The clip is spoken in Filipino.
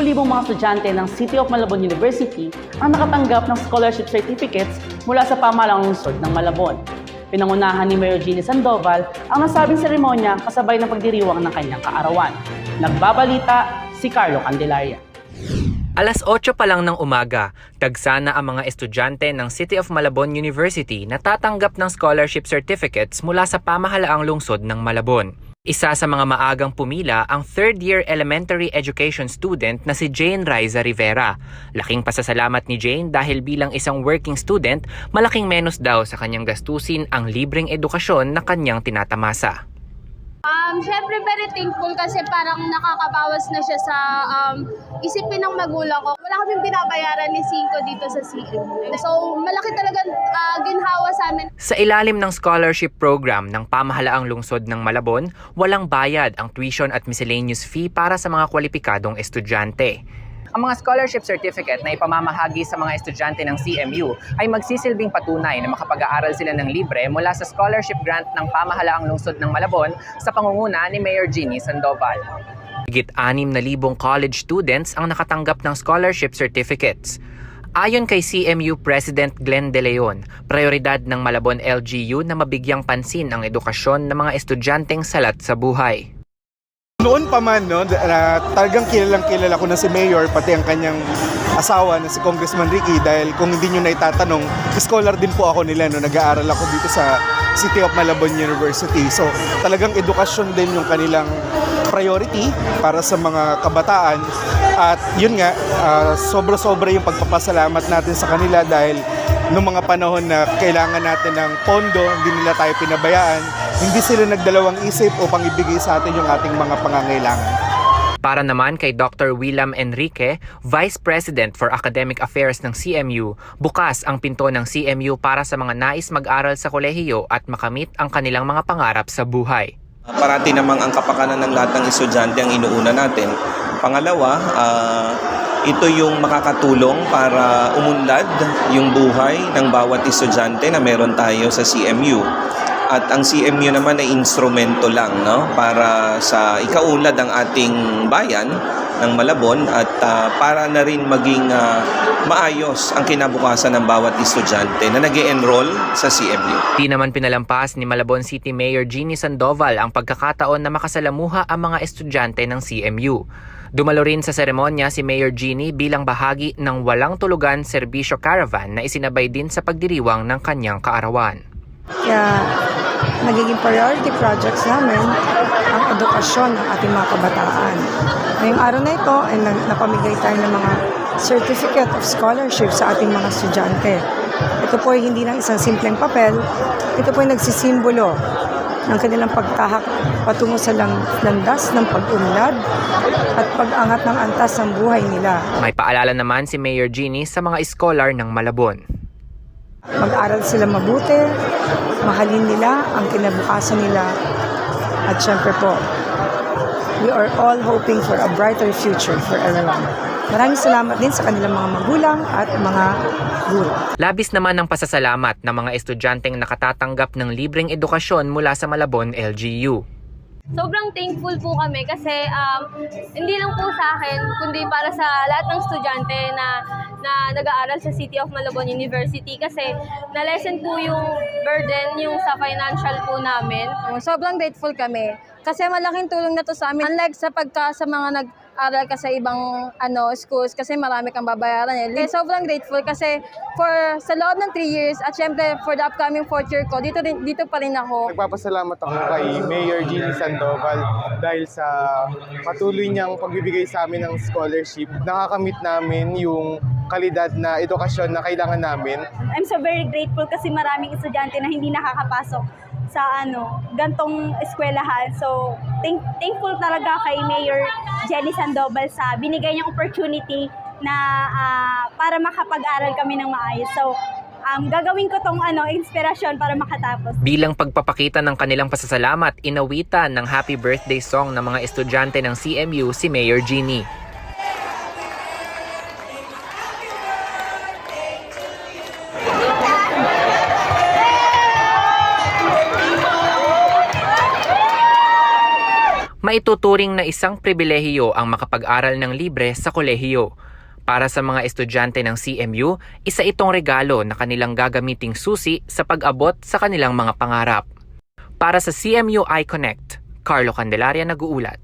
libo-libong mga estudyante ng City of Malabon University ang nakatanggap ng scholarship certificates mula sa pamahalang lungsod ng Malabon. Pinangunahan ni Mayor Jeannie Sandoval ang nasabing seremonya kasabay ng pagdiriwang ng kanyang kaarawan. Nagbabalita si Carlo Candelaria. Alas 8 pa lang ng umaga, tagsana ang mga estudyante ng City of Malabon University na tatanggap ng scholarship certificates mula sa pamahalaang lungsod ng Malabon. Isa sa mga maagang pumila ang third-year elementary education student na si Jane Riza Rivera. Laking pasasalamat ni Jane dahil bilang isang working student, malaking menos daw sa kanyang gastusin ang libreng edukasyon na kanyang tinatamasa. Um, Siyempre, very thankful kasi parang nakakabawas na siya sa um, isipin ng magulang ko. Wala kaming binabayaran ni Cinco dito sa CM. So, malaki talaga uh, ginhawa sa amin. Sa ilalim ng scholarship program ng pamahalaang lungsod ng Malabon, walang bayad ang tuition at miscellaneous fee para sa mga kwalipikadong estudyante. Ang mga scholarship certificate na ipamamahagi sa mga estudyante ng CMU ay magsisilbing patunay na makapag-aaral sila ng libre mula sa scholarship grant ng pamahalaang lungsod ng Malabon sa pangunguna ni Mayor Jeannie Sandoval. Higit 6,000 college students ang nakatanggap ng scholarship certificates. Ayon kay CMU President Glenn De Leon, prioridad ng Malabon LGU na mabigyang pansin ang edukasyon ng mga estudyanteng salat sa buhay. Noon pa man, no, na talagang kilalang kilala ko na si Mayor, pati ang kanyang asawa na si Congressman Ricky dahil kung hindi nyo na itatanong, scholar din po ako nila no, nag-aaral ako dito sa City of Malabon University. So talagang edukasyon din yung kanilang priority para sa mga kabataan. At yun nga, ah, sobra-sobra yung pagpapasalamat natin sa kanila dahil noong mga panahon na kailangan natin ng pondo, hindi nila tayo pinabayaan, hindi sila nagdalawang isip upang ibigay sa atin yung ating mga pangangailangan. Para naman kay Dr. William Enrique, Vice President for Academic Affairs ng CMU, bukas ang pinto ng CMU para sa mga nais mag-aral sa kolehiyo at makamit ang kanilang mga pangarap sa buhay. Parati namang ang kapakanan ng lahat ng estudyante ang inuuna natin. Pangalawa, ah, ito yung makakatulong para umunlad yung buhay ng bawat estudyante na meron tayo sa CMU. At ang CMU naman ay instrumento lang no para sa ikaunlad ng ating bayan ng Malabon at ah, para na rin maging ah, maayos ang kinabukasan ng bawat estudyante na nag enroll sa CMU. Di naman pinalampas ni Malabon City Mayor Jeannie Sandoval ang pagkakataon na makasalamuha ang mga estudyante ng CMU. Dumalo rin sa seremonya si Mayor Jeannie bilang bahagi ng Walang Tulugan Serbisyo Caravan na isinabay din sa pagdiriwang ng kanyang kaarawan. Kaya nagiging priority projects namin ang edukasyon ng ating mga kabataan. Ngayong araw na ito ay napamigay tayo ng mga Certificate of Scholarship sa ating mga estudyante. Ito po ay hindi lang isang simpleng papel, ito po ay nagsisimbolo ng kanilang pagtahak patungo sa lang- landas ng pag-unlad at pag-angat ng antas ng buhay nila. May paalala naman si Mayor Jeannie sa mga scholar ng Malabon. Mag-aral sila mabuti, mahalin nila ang kinabukasan nila. At syempre po, we are all hoping for a brighter future for everyone. Maraming salamat din sa kanilang mga magulang at mga guro. Labis naman ng pasasalamat ng mga estudyanteng nakatatanggap ng libreng edukasyon mula sa Malabon LGU. Sobrang thankful po kami kasi um, hindi lang po sa akin, kundi para sa lahat ng estudyante na na nag-aaral sa City of Malabon University kasi na-lessen po yung burden yung sa financial po namin. Sobrang grateful kami kasi malaking tulong na to sa amin. Unlike sa pagka sa mga nag-aral ka sa ibang ano schools kasi marami kang babayaran eh. Kaya sobrang grateful kasi for sa loob ng 3 years at syempre for the upcoming fourth year ko, dito, rin, dito pa rin ako. Nagpapasalamat ako kay Mayor Jeannie Sandoval dahil sa patuloy niyang pagbibigay sa amin ng scholarship. Nakakamit namin yung kalidad na edukasyon na kailangan namin. I'm so very grateful kasi maraming estudyante na hindi nakakapasok sa ano, gantong eskwelahan. So, thank, thankful talaga kay Mayor Jenny Sandoval sa binigay niyang opportunity na ah, para makapag-aral kami ng maayos. So, um, gagawin ko tong ano, inspirasyon para makatapos. Bilang pagpapakita ng kanilang pasasalamat, inawitan ng happy birthday song ng mga estudyante ng CMU si Mayor Jeannie. Maituturing na isang pribilehiyo ang makapag-aral ng libre sa kolehiyo. Para sa mga estudyante ng CMU, isa itong regalo na kanilang gagamiting susi sa pag-abot sa kanilang mga pangarap. Para sa CMU iConnect, Carlo Candelaria nag-uulat.